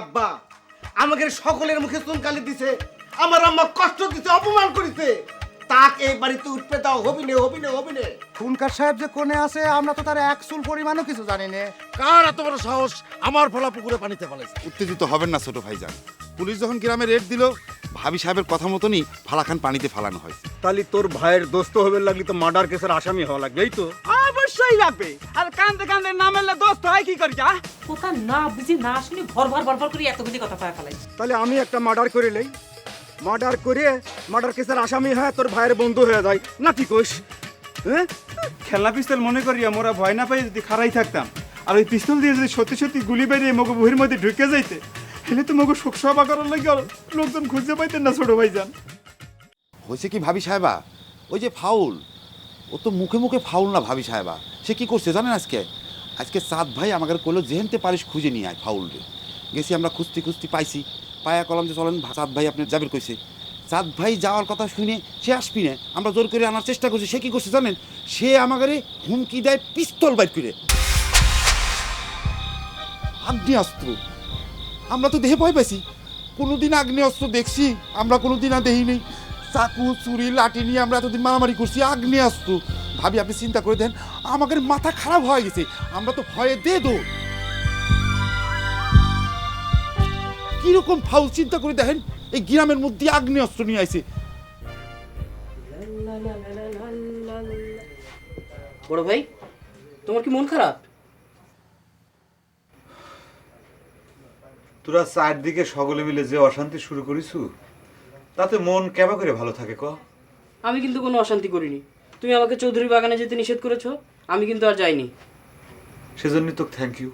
আব্বা আমাকে সকলের মুখে চুনকালি দিছে আমার আম্মা কষ্ট দিছে অপমান করেছে। তাকে এই বাড়িতে উঠবে দাও হবি নে হবি নে হবি নে খুনকার সাহেব যে কোণে আছে আমরা তো তার এক চুল পরিমাণও কিছু জানি না। কার এত বড় সাহস? আমার ফলা পুকুরে পানিতে ফেলেছে উত্তেজিত হবেন না ছোট ভাইজান। পুলিশ যখন গ্রামে রেড দিল ভাবি সাহেবের কথা মতনই ফালাখান পানিতে ফালানো হয়। তাহলে তোর ভাইয়ের দোস্ত হবে লাগলি তো মার্ডার কেসের আসামি হওয়া লাগবে এই তো। অবশ্যই লাগবে। আর কান্দে কান্দে না মেললে দোস্ত হয় কি করি যা কথা না বুঝি না শুনি ভর ভর ভর ভর করে এত বুঝি কথা পায় ফেলাই তাহলে আমি একটা মার্ডার করে লই মার্ডার করে মার্ডার কেসের আসামি হয় তোর ভাইয়ের বন্ধু হয়ে যায়। না কি কোষ হ্যাঁ? খেলনা পিস্তল মনে করি আমরা ভয় না পাই যদি খারাই থাকতাম আর ওই পিস্তল দিয়ে যদি সত্যি সত্যি গুলি বেরিয়ে মগু বুহির মধ্যে ঢুকে যাইতে হেলে তো মগু শোক সভা করার লাগে লোকজন খুঁজে পাইতেন না ছোট ভাইজান। হয়েছে কি ভাবি সাহেবা? ওই যে ফাউল। ও তো মুখে মুখে ফাউল না ভাবি সাহেবা। সে কি করছে জানেন আজকে? আজকে সাত ভাই আমাকে কইলো যেহেনতে পারিস খুঁজে নিয়ে আয় ফাউল রে গেছি আমরা খুঁজতে খুঁজতে পাইছি। পায়া কলম যে, চলেন সাত ভাই আপনি যাবের কইছে। সাত ভাই যাওয়ার কথা শুনে সে আসবি না। আমরা জোর করে আনার চেষ্টা করছি। সে কি করছে জানেন? সে আমাকে হুমকি দেয়, পিস্তল বাইর করে। আগ্নেয়াস্ত্র। আমরা তো দেহে ভয় পাইছি। কোনোদিন আগ্নেয়াস্ত্র দেখছি, আমরা কোনোদিন আর দেখিনি। চাকু, চুরি, লাঠি নিয়ে আমরা এতদিন মারামারি করছি, আগ্নেয়াস্ত্র। ভাবি, আপনি চিন্তা করে দেন, আমাদের মাথা খারাপ হয়ে গেছে, আমরা তো ভয়ে দে দো। কীরকম ফাউল চিন্তা করে দেখেন, এই গ্রামের মধ্যে আগ্নেয়াস্ত্র নিয়ে আইছে। বড় ভাই, তোমার কি মন খারাপ? তোরা চারদিকে সকলে মিলে যে অশান্তি শুরু করিছু তাতে মন কেবা করে ভালো থাকে ক? আমি কিন্তু কোনো অশান্তি করিনি। তুমি আমাকে চৌধুরী বাগানে যেতে নিষেধ করেছ আমি কিন্তু আর যাইনি। সেজন্যই তো থ্যাংক ইউ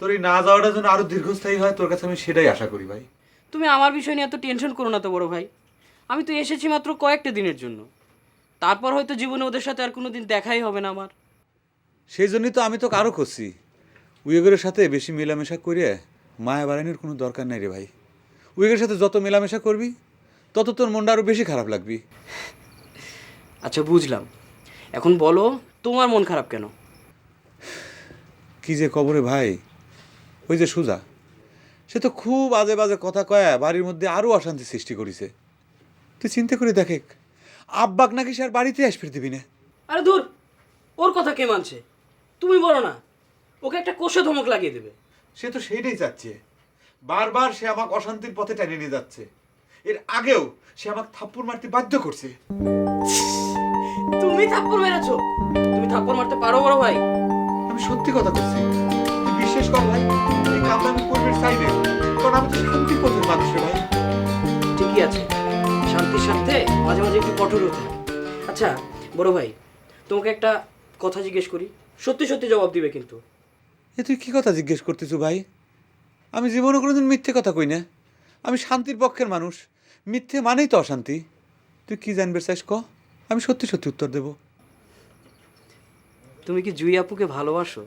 তোর এই না যাওয়াটা যেন আরও দীর্ঘস্থায়ী হয় তোর কাছে আমি সেটাই আশা করি ভাই। তুমি আমার বিষয় নিয়ে এত টেনশন করো না তো বড় ভাই। আমি তো এসেছি মাত্র কয়েকটা দিনের জন্য। তারপর হয়তো জীবনে ওদের সাথে আর কোনো দিন দেখাই হবে না আমার। সেই জন্যই তো আমি তো আরও করছি উইগরের সাথে বেশি মেলামেশা করে মায়া বাড়ানোর কোনো দরকার নাই রে ভাই। উইগরের সাথে যত মেলামেশা করবি তত তোর মনটা আরও বেশি খারাপ লাগবি। আচ্ছা বুঝলাম। এখন বলো তোমার মন খারাপ কেন? কি যে কবরে ভাই? ওই যে সুজা সে তো খুব আজে বাজে কথা কয়া বাড়ির মধ্যে আরও অশান্তি সৃষ্টি করেছে। তুই চিন্তা করে দেখে আব্বাক নাকি সে আর বাড়িতে আসবে দিবি না? আরে দূর ওর কথা কে মানছে? তুমি বলো না ওকে একটা কোষে ধমক লাগিয়ে দেবে। সে তো সেইটাই চাচ্ছে। বারবার সে আমাকে অশান্তির পথে টেনে নিয়ে যাচ্ছে। এর আগেও সে আমাকে থাপ্পড় মারতে বাধ্য করছে। তুমি থাপ্পড় মেরেছো? তুমি থাপ্পড় মারতে পারো বড় ভাই। আমি সত্যি কথা বলছি। তুই বিশ্বাস কর ভাই এই কামটা আমি করবে চাইবে কারণ আমি তো শান্তির পথের মানুষ রে ভাই। ঠিকই আছে। শান্তির সাথে মাঝে মাঝে একটু কঠোর হতে হয়। আচ্ছা বড় ভাই তোমাকে একটা কথা জিজ্ঞেস করি। সত্যি সত্যি জবাব দিবে কিন্তু। এ তুই কী কথা জিজ্ঞেস করতেছো ভাই? আমি জীবনে কোনোদিন মিথ্যে কথা কই না। আমি শান্তির পক্ষের মানুষ। মিথ্যে মানেই তো অশান্তি। তুই কি জানবে চাইস ক? আমি সত্যি সত্যি উত্তর দেবো। তুমি কি জুই আপুকে ভালোবাসো?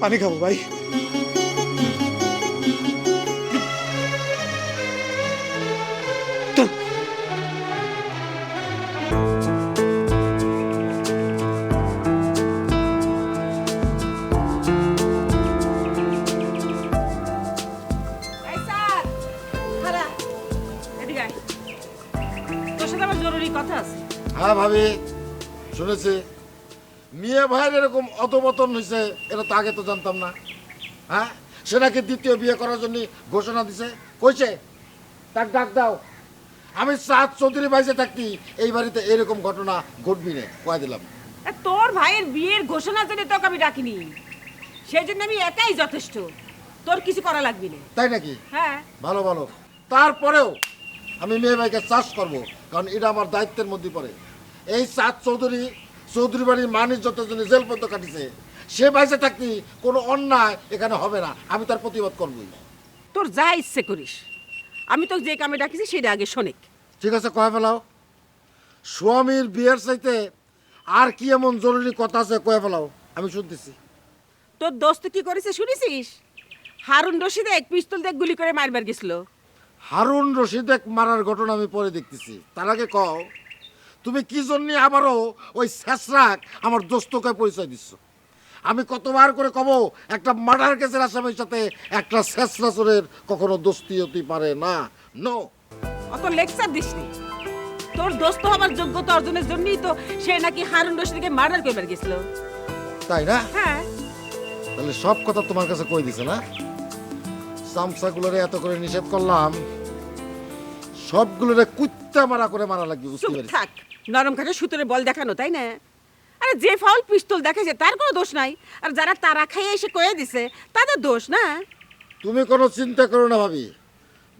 পানি খাব ভাই। কথা আছে? হ্যাঁ ভাবি শুনেছি। মেয়ে ভাইয়ের এরকম অতপতন হয়েছে এটা তো আগে তো জানতাম না। হ্যাঁ? সে নাকি দ্বিতীয় বিয়ে করার জন্য ঘোষণা দিছে। কইছে তাক ডাক দাও। আমি সাত চৌধুরী বাইসে থাকতি এই বাড়িতে এরকম ঘটনা ঘটবি না কয়ে দিলাম। তোর ভাইয়ের বিয়ের ঘোষণার জন্য তোকে আমি ডাকিনি সেই জন্য আমি একাই যথেষ্ট। তোর কিছু করা লাগবে না। তাই নাকি? হ্যাঁ। ভালো ভালো। তারপরেও আমি মেয়ে ভাইকে চাষ করব কারণ এটা আমার দায়িত্বের মধ্যে পড়ে। এই চাঁদ চৌধুরী চৌধুরী বাড়ির মানুষ যতজনে জেল পর্যন্ত কাটিছে। সে বাইসে থাকতে কোনো অন্যায় এখানে হবে না আমি তার প্রতিবাদ করবই। তোর যা ইচ্ছে করিস। আমি তোকে যে কামে ডাকিছি সেটা আগে শোনেক। ঠিক আছে কয়ে ফেলাও। স্বামীর বিয়ের চাইতে আর কি এমন জরুরি কথা আছে কয়ে ফেলাও আমি শুনতেছি। তোর দোস্ত কি করেছে শুনেছিস? হারুন রশিদে এক পিস্তল দিয়ে গুলি করে মারবার গেছিল। হারুন রশিদেক মারার ঘটনা আমি পরে দেখতেছি। তার আগে কও তুমি কি জন্য আবারও ওই শেষরাক আমার দোস্তকে পরিচয় দিচ্ছ? আমি কতবার করে কব একটা মার্ডার কেসের আসামির সাথে একটা শেষরাচরের কখনো দোস্তি হতে পারে না। নো অত লেকচার দিসনি। তোর দোস্ত হবার যোগ্যতা অর্জনের জন্যই তো সে নাকি হারুন রশিদকে মার্ডার করবার গেছিল। তাই না? হ্যাঁ। তাহলে সব কথা তোমার কাছে কই দিছে না? চামচাগুলোরে এত করে নিষেধ করলাম সবগুলোরে কুত্তা মারা করে মারা লাগবে বুঝতে চুপ থাক নরম খাটে সুতোরে বল দেখানো তাই না? আরে যে ফাউল পিস্তল দেখেছে তার কোনো দোষ নাই। আর যারা তারা খাইয়ে এসে কয়ে দিছে তাদের দোষ না? তুমি কোনো চিন্তা করো না ভাবি।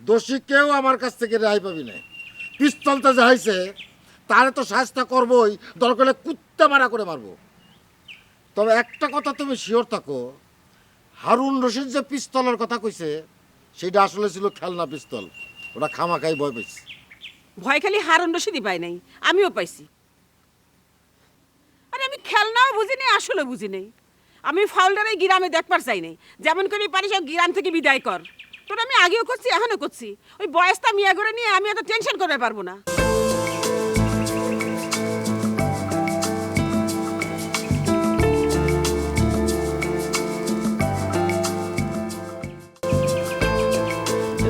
দোষী কেউ আমার কাছ থেকে রেহাই পাবি না। পিস্তলটা যা যাইছে তারে তো সাজটা করবই দরকার কুত্তা মারা করে মারবো। তবে একটা কথা তুমি শিওর থাকো হারুন রশিদ যে পিস্তলের কথা কইছে সেটা আসলে ছিল খেলনা পিস্তল। ওটা খামাখাই ভয় পেয়েছে ভয় খালি হারুন রশিদই পাই নাই আমিও পাইছি। আরে আমি খেলনাও বুঝি নাই আসলে বুঝি নাই। আমি ফাউলটারে গ্রামে দেখবার চাই নাই। যেমন করে পারিস গ্রাম থেকে বিদায় কর। তোর আমি আগেও করছি এখনও করছি। ওই বয়সটা মিয়া করে নিয়ে আমি এত টেনশন করতে পারব না।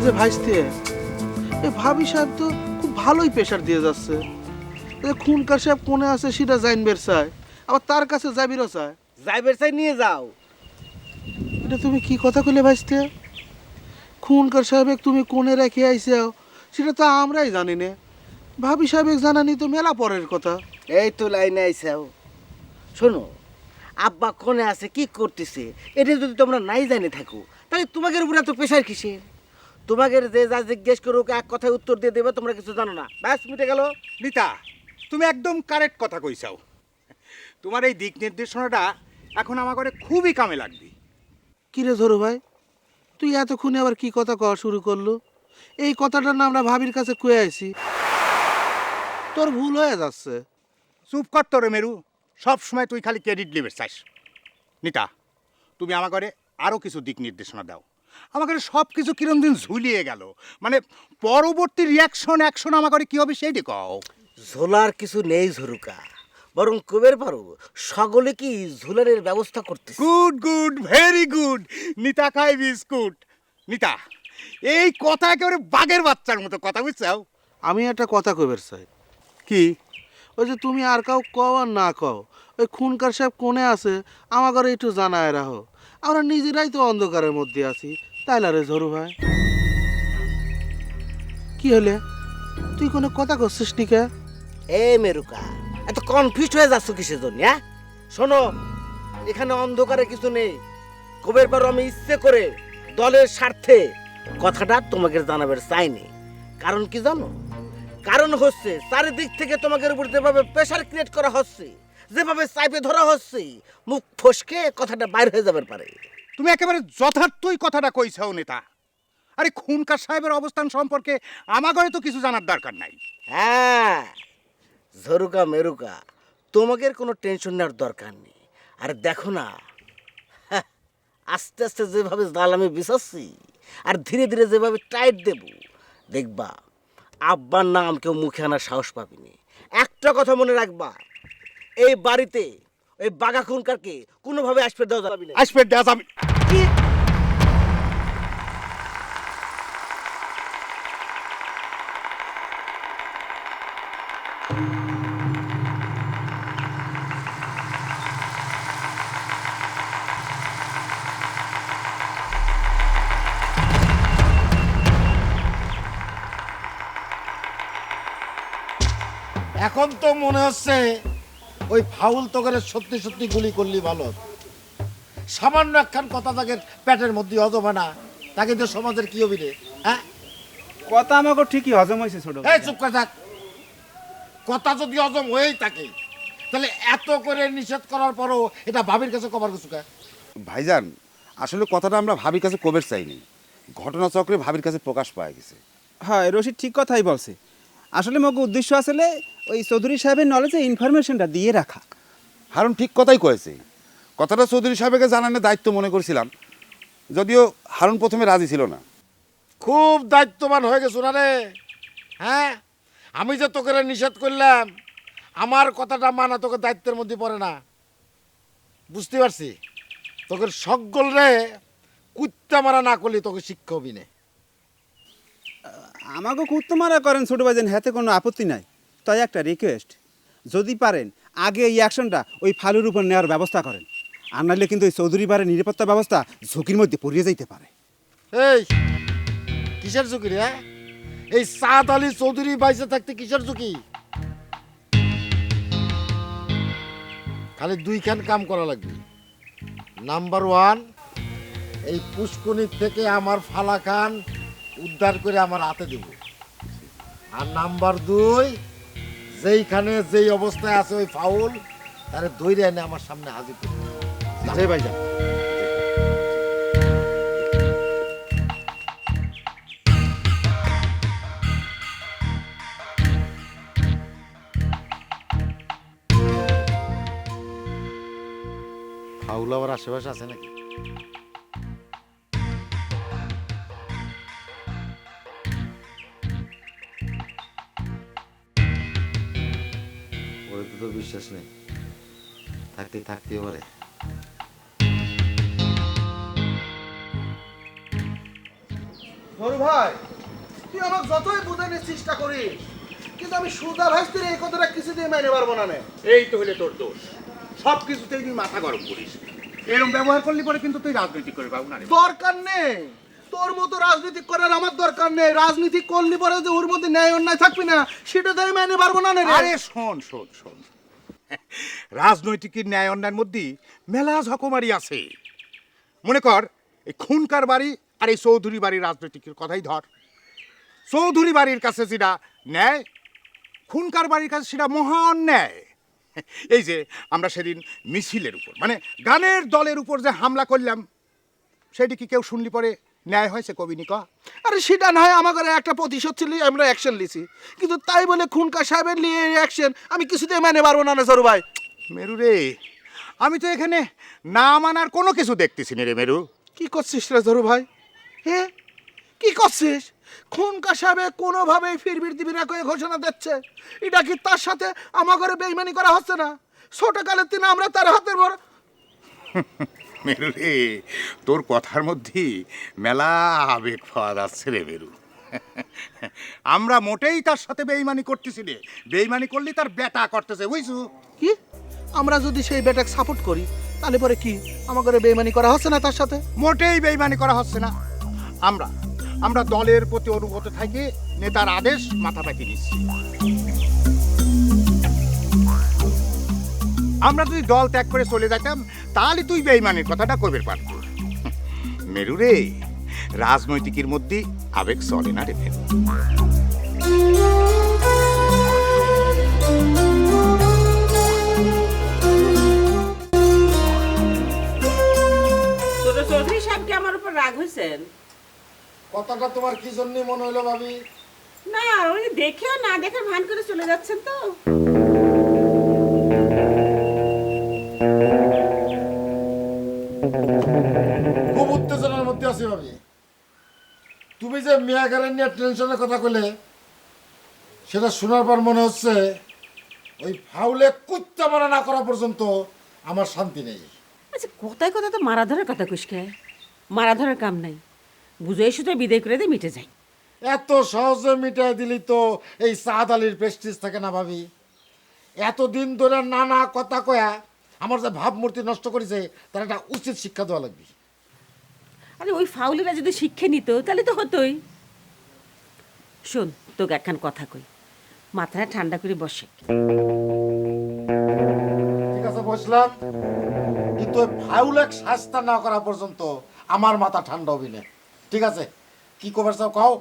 যে ভাইস্তে এই ভাবি সাহেব তো খুব ভালোই প্রেশার দিয়ে যাচ্ছে। খুনকার সাহেব কোনে আছে সেটা জানবের চায় আবার তার কাছে যাবিরও চায় যাইবের চাই নিয়ে যাও। এটা তুমি কি কথা কইলে ভাইস্তে? খুনকার সাহেব তুমি কোনে রেখে আইসাও সেটা তো আমরাই জানি না। ভাবি সাহেব জানানি তো মেলা পরের কথা। এই তো লাইনে আইসাও শোনো আব্বা কোনে আছে কি করতেছে এটা যদি তোমরা নাই জানে থাকো তাহলে তোমাদের উপরে এত প্রেশার কিসের? তোমাদের যে যা জিজ্ঞেস করুক এক কথায় উত্তর দিয়ে দেবে তোমরা কিছু জানো না। ব্যাস মিটে গেল। নিতা তুমি একদম কারেক্ট কথা কইছাও। তোমার এই দিক নির্দেশনাটা এখন আমার করে খুবই কামে লাগবে। কিরে ধরু ভাই? তুই এতক্ষণে আবার কি কথা কওয়া শুরু করল? এই কথাটা না আমরা ভাবির কাছে কয়ে আইছি। তোর ভুল হয়ে যাচ্ছে। চুপ কর তোরে মেরু। সব সময় তুই খালি ক্রেডিট নেবে চাস। নিতা তুমি আমার ঘরে আরও কিছু দিক নির্দেশনা দাও। আমার ঘরে সব কিছু কিরম দিন ঝুলিয়ে গেল। মানে পরবর্তী রিয়াকশন অ্যাকশন আমার ঘরে কী হবে সেইটি কও। ঝোলার কিছু নেই ঝুরুকা বরং কবের পারো সকলে কি ঝুলারের ব্যবস্থা করতে good good very good Nita খাই বিস্কুট। নিতা এই কথা একেবারে বাঘের বাচ্চার মতো কথা বুঝছাও? আমি একটা কথা কইবার চাই কি? ওই যে তুমি আর কাউ কও আর না কও ওই খুনকার সাহেব কোনে আছে আমার ঘরে একটু জানায় রাখো। আমরা নিজেরাই তো অন্ধকারের মধ্যে আছি। তাই না রে ঝরু ভাই? কি হলে? তুই কোনো কথা করছিস নিকা এ মেরুকা, এত কনফিউজ হয়ে যাচ্ছ কিসের জন্য হ্যাঁ? শোনো, এখানে অন্ধকারে কিছু নেই। কবের পারো আমি ইচ্ছে করে দলের স্বার্থে কথাটা তোমাকে জানাবার চাইনি। কারণ কি জানো? কারণ হচ্ছে চারিদিক থেকে তোমাদের উপর যেভাবে প্রেশার ক্রিয়েট করা হচ্ছে যেভাবে চাইপে ধরা হচ্ছে মুখ ফসকে কথাটা বাইর হয়ে যাবার পারে। তুমি একেবারে যথার্থই কথাটা কইছাও নেতা। আরে খুনকার সাহেবের অবস্থান সম্পর্কে আমার ঘরে তো কিছু জানার দরকার নাই। হ্যাঁ ঝরুকা মেরুকা তোমাদের কোনো টেনশন নেওয়ার দরকার নেই। আর দেখো না হ্যাঁ, আস্তে আস্তে যেভাবে জাল আমি বিছাচ্ছি আর ধীরে ধীরে যেভাবে টাইট দেব দেখবা আব্বার নাম কেউ মুখে আনার সাহস পাবিনি। একটা কথা মনে রাখবা এই বাড়িতে ওই বাঘা খুনকারকে কোনোভাবে আসবে দেওয়া যাবে না। আসবে দেয়া যাবে এখন তো মনে হচ্ছে ওই ফাউল তোকে সত্যি সত্যি গুলি করলি ভালো সামান্য একখান কথা তাকে পেটের মধ্যে হজম হয় না। তাকে তো সমাজের কি হবি রে? হ্যাঁ? কথা আমাকে ঠিকই হজম হয়েছে ছোট এই চুপ করে থাক। কথা যদি হজম হয়েই থাকে তাহলে এত করে নিষেধ করার পরও এটা ভাবির কাছে কবার কিছু কে? ভাইজান আসলে কথাটা আমরা ভাবির কাছে কবের চাইনি। ঘটনাচক্রে ভাবির কাছে প্রকাশ পাওয়া গেছে। হ্যাঁ রশিদ ঠিক কথাই বলছে। আসলে মগ উদ্দেশ্য আসলে ওই চৌধুরী সাহেবের নলেজে ইনফরমেশনটা দিয়ে রাখা। হারুন ঠিক কথাই কয়েছে। কথাটা চৌধুরী সাহেবকে জানানোর দায়িত্ব মনে করছিলাম। যদিও হারুন প্রথমে রাজি ছিল না। খুব দায়িত্ববান হয়ে গেছো না রে? হ্যাঁ? আমি যে তোকে রে নিষেধ করলাম আমার কথাটা মানা তোকে দায়িত্বের মধ্যে পড়ে না। বুঝতে পারছি? তোকে সকল রে কুত্তা মারা না করলে তোকে শিক্ষা হবি না। আমাকে কুত্তো মারা করেন ছোটো ভাইজান হাতে কোনো আপত্তি নাই। তাই একটা রিকোয়েস্ট যদি পারেন, আগে এই অ্যাকশনটা ওই ফালুর উপর নেওয়ার ব্যবস্থা করেন। আর নাহলে কিন্তু ওই চৌধুরী বাড়ির নিরাপত্তা ব্যবস্থা ঝুঁকির মধ্যে পড়িয়ে যাইতে পারে। এই, কিসের ঝুঁকি রে হ্যাঁ? এই সাদ আলী চৌধুরী বাইসে থাকতে কিসের ঝুঁকি? খালি দুইখান কাম করা লাগবে। নাম্বার ওয়ান এই পুষ্কনির থেকে আমার ফালা খান উদ্ধার করে আমার হাতে দেব। আর নাম্বার দুই, যেইখানে যেই অবস্থায় আছে ওই ফাউল, তারে দৈরে এনে আমার সামনে হাজির করবে জি ভাইজান। ফাউল আবার আশেপাশে আছে নাকি? বিশ্বাস নেই। থাকতে থাকতেও পারে ভাই তুই আমার যতই বোঝানোর চেষ্টা করিস কিন্তু আমি সুদা ভাইস্তির এই কথাটা কিছুতেই মেনে পারব না নে। এই তো হলে তোর দোষ। সব কিছুতেই তুই মাথা গরম করিস। এরকম ব্যবহার করলে পরে কিন্তু তুই রাজনৈতিক করে পাবো না দরকার নেই। তোর মতো রাজনীতি করার আমার দরকার নেই। রাজনীতি করলি পরে যে ওর মধ্যে ন্যায় অন্যায় থাকবি না সেটা তো আমি মেনে পারব না রে। আরে শোন শোন শোন। রাজনৈতিকের ন্যায় অন্যায়ের মধ্যে মেলা ঝকমারি আছে। মনে কর, এই খুনকার বাড়ি আর এই চৌধুরী বাড়ির রাজনৈতিকের কথাই ধর। চৌধুরী বাড়ির কাছে যেটা ন্যায়, খুনকার বাড়ির কাছে সেটা মহা অন্যায় এই যে, আমরা সেদিন মিছিলের উপর মানে গানের দলের উপর যে হামলা করলাম, সেটি কি কেউ শুনলি পরে? ন্যায় হয়েছে কবিনিকা আরে সেটা নয় আমাদের একটা প্রতিশোধ ছিল আমরা অ্যাকশন লিছি কিন্তু তাই বলে খুনকা সাহেবের নিয়ে অ্যাকশন আমি কিছুতেই মেনে পারব না না সরু ভাই। মেরু রে আমি তো এখানে না মানার কোনো কিছু দেখতেছি না রে মেরু। কি করছিস রে ধরু ভাই? হে? কি করছিস? খুনকা সাহেবে কোনোভাবেই ফিরবির দিবি না করে ঘোষণা দিচ্ছে। এটা কি তার সাথে আমার ঘরে বেইমানি করা হচ্ছে না? ছোট কালের দিনে আমরা তার হাতের বড় মেরু রে তোর কথার মধ্যে মেলা আবেগ পাওয়া যাচ্ছে রে মেরু। আমরা মোটেই তার সাথে বেইমানি করতেছি রে বেইমানি করলে তার বেটা করতেছে বুঝছু? কি? আমরা যদি সেই বেটাকে সাপোর্ট করি তাহলে পরে কি আমার ঘরে বেইমানি করা হচ্ছে না তার সাথে? মোটেই বেইমানি করা হচ্ছে না। আমরা আমরা দলের প্রতি অনুগত থাকি নেতার আদেশ মাথা পাতি নিচ্ছি। আমরা যদি দল ত্যাগ করে চলে যেতাম তাহলে তুই বেইমানির কথাটা করবে পারত। মেরু রে রাজনৈতিকের মধ্যে আবেগ চলে না রে চৌধুরী সাহেব কি আমার উপর রাগ হয়েছেন কথাটা তোমার কি জন্য মনে হলো ভাবি? না ওই দেখেও না দেখার ভান করে চলে যাচ্ছেন তো। তুমি যে মিয়াগারের নিয়ে টেনশনের কথা কলে সেটা শোনার পর মনে হচ্ছে ওই ফাউলে কুত্তা মারা না করা পর্যন্ত আমার শান্তি নেই। আচ্ছা কোথায় কোথায় তো মারা ধরার কথা কইস কে? মারা ধরার কাম নাই। বুঝে শুধু বিদায় করে দিয়ে মিটে যায় এত সহজে মিটাই দিলি তো এই সাদ আলীর প্রেস্টিজ থাকে না ভাবি। এতদিন ধরে নানা কথা কয়া আমার যে ভাবমূর্তি নষ্ট করেছে তার একটা উচিত শিক্ষা দেওয়া লাগবে। আরে ওই ফাউলিরা যদি শিক্ষা নিত তাহলে তো হতোই। শোন তোকে একখান কথা কই। মাথাটা ঠান্ডা করে বসে। ঠিক আছে বসলাম কিন্তু ওই ফাউলেক শাস্তা না করা পর্যন্ত আমার মাথা ঠান্ডা হবি না। ঠিক আছে? কি কবার চাও কও?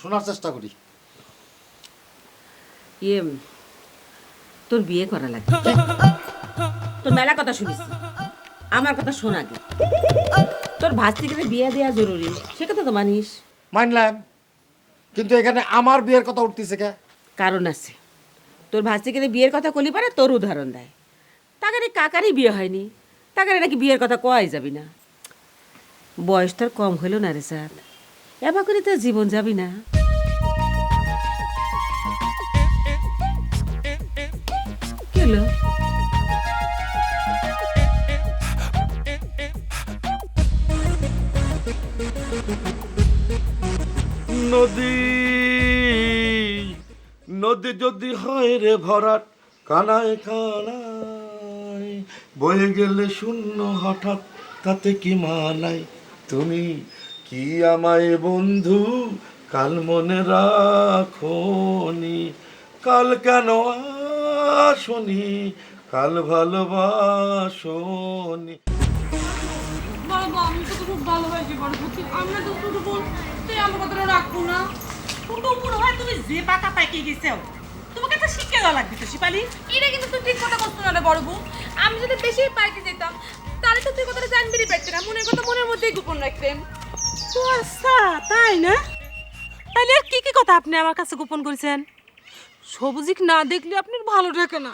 শোনার চেষ্টা করি। ইয়ে তোর বিয়ে করা লাগে তোর মেলা কথা শুনিস। আমার কথা শোন আগে। তোর ভাস্তিকে বিয়ে দেওয়া জরুরি সে কথা তো মানিস। মানলাম কিন্তু এখানে আমার বিয়ের কথা উঠতেছে কে? কারণ আছে। তোর ভাস্তিকে বিয়ের কথা কলি পারে তোর উদাহরণ দেয়। তাকারে কাকারই বিয়ে হয়নি তাকারে নাকি বিয়ের কথা কয় যাবি না। বয়স তোর কম হইল না রে স্যার এবার করে তো জীবন যাবি না। কি নদী। নদী যদি হয় রে ভরাট, কানায় কানায়, বয়ে গেলে শূন্য হঠাৎ, তাতে কি মানায়? তুমি কি আমায় বন্ধু? কাল মনে রাখনি কাল কেন আসনি কাল ভালোবাসনি বাবা আমি তো খুব ভালোবাসি বড় আমরা তো আমার কথাটা রাখব না। হয় তুমি যে পাইকে গেছো তোমাকে তো শিক্ষা দেওয়া লাগবে তো শিপালি। এটা কিন্তু তুই ঠিক কথা করছ না রে বড় বউ। আমি যদি বেশি পাইতে যেতাম তাহলে তো তুই কথাটা পারতি না। মনের কথা মনের মধ্যেই গোপন রাখতেন ও আচ্ছা তাই না? তাহলে আর কি কি কথা আপনি আমার কাছে গোপন করেছেন? সবুজিক না দেখলে আপনার ভালো থাকে না।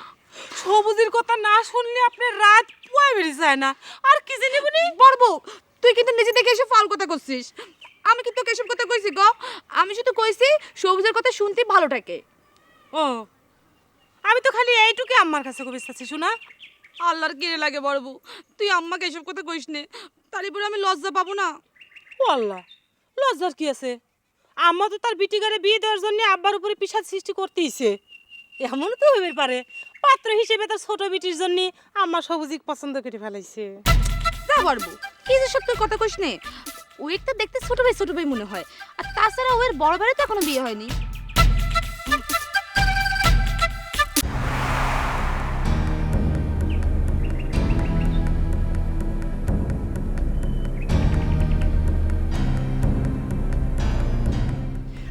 সবুজের কথা না শুনলে আপনার রাত পুয়াই বেরিয়ে যায় না। আর কি জানি বলি বড় বউ তুই কিন্তু নিজে দেখে এসে ফাল কথা করছিস। আমি কি তোকে এসব কথা কইছি গো। আমি শুধু কইছি সবুজের কথা শুনতে ভালো থাকে। ও আমি তো খালি এইটুকু আম্মার কাছে কবে চাচ্ছি শোনা। আল্লাহর কিরে লাগে বড় বউ। তুই আম্মাকে এসব কথা কইস নে। তারপরে পরে আমি লজ্জা পাবো না। ও আল্লাহ লজ্জার কি আছে? আম্মা তো তার বিটিগারে বিয়ে দেওয়ার জন্য আব্বার উপরে পিসাদ সৃষ্টি করতেইছে। এমন তো হইবে পারে পাত্র হিসেবে তার ছোট বিটির জন্য আম্মা সবুজিক পছন্দ করে ফেলাইছে। যা বড় বউ কি যে সব তুই কথা কইস নে। ওই একটা দেখতে ছোট ভাই ছোট ভাই মনে হয়। আর তাছাড়া ওর বড় ভাইয়ের তো এখনও বিয়ে হয়নি।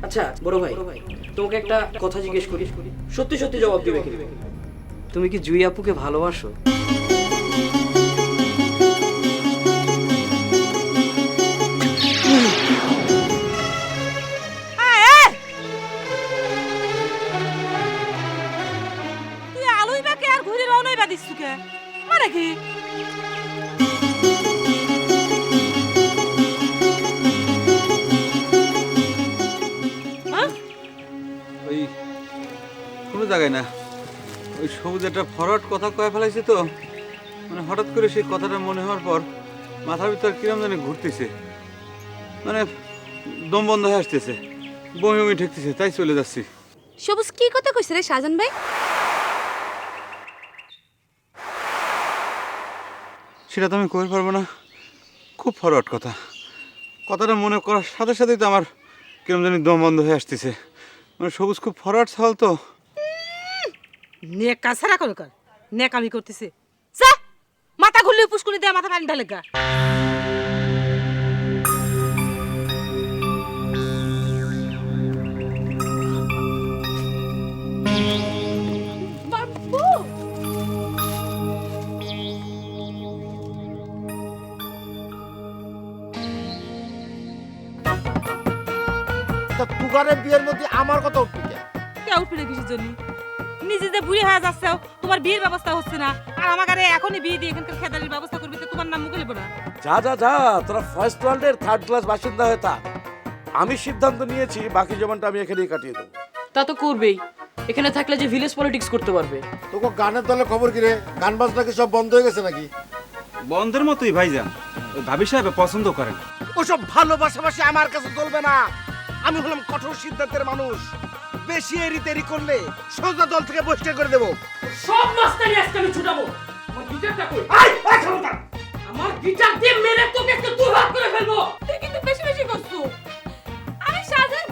আচ্ছা বড় ভাই তোমাকে একটা কথা জিজ্ঞেস করি। সত্যি সত্যি জবাব দিবে তুমি কি জুই আপুকে ভালোবাসো? একটা ফরওয়ার্ড কথা কয়ে ফেলাইছে তো। মানে হঠাৎ করে সেই কথাটা মনে হওয়ার পর মাথার ভিতর কিরম জানি ঘুরতেছে। মানে দম বন্ধ হয়ে আসতেছে। বমি বমি ঠেকতেছে তাই চলে যাচ্ছি। সবুজ কি কথা কইছে রে শাহজান ভাই? সেটা তো আমি কই পারব না। খুব ফরওয়ার্ড কথা। কথাটা মনে করার সাথে সাথেই তো আমার কিরম জানি দম বন্ধ হয়ে আসতেছে। মানে সবুজ খুব ফরওয়ার্ড ছাল তো। নেকা সারা করে কর। নেকামি করতেছে। যা! মাথা ঘুরলে পুষ্কুনি দেয়া মাথা পানি ঢালে গা তা তুগারের বিয়ের মধ্যে আমার কথা উঠবে? কে? উঠবে কিসের জন্য? নিজে যে বুড়ি হয়ে যাচ্ছে তোমার বিয়ের ব্যবস্থা হচ্ছে না। আর আমার ঘরে এখনই বিয়ে দিয়ে এখানকার খেদারির ব্যবস্থা করবি তো তোমার নাম মুখে না। যা যা যা তোরা ফার্স্ট ওয়ার্ল্ডের থার্ড ক্লাস বাসিন্দা হয়ে থাক। আমি সিদ্ধান্ত নিয়েছি বাকি জীবনটা আমি এখানেই কাটিয়ে দেবো। তা তো করবেই। এখানে থাকলে যে ভিলেজ পলিটিক্স করতে পারবে। তোকে গানের দলে খবর কি রে? গান বাজনা কি সব বন্ধ হয়ে গেছে নাকি? বন্ধের মতোই ভাইজান। ওই ভাবি সাহেব পছন্দ করেন। ওসব ভালোবাসাবাসি আমার কাছে চলবে না। আমি হলাম কঠোর সিদ্ধান্তের মানুষ। বেশি এরি তেরি করলে সোজা দল থেকে বহিষ্কার করে দেবো। সব মাস্টারি আজকে আমি ছুটাবো। আমার গিটারটা কই? আই আই ক্ষমতা আমার গিটার দিয়ে মেরে তোকে একটু দুভাগ করে ফেলব। তুই কিন্তু বেশি বেশি করছ। আমি শাহজাহান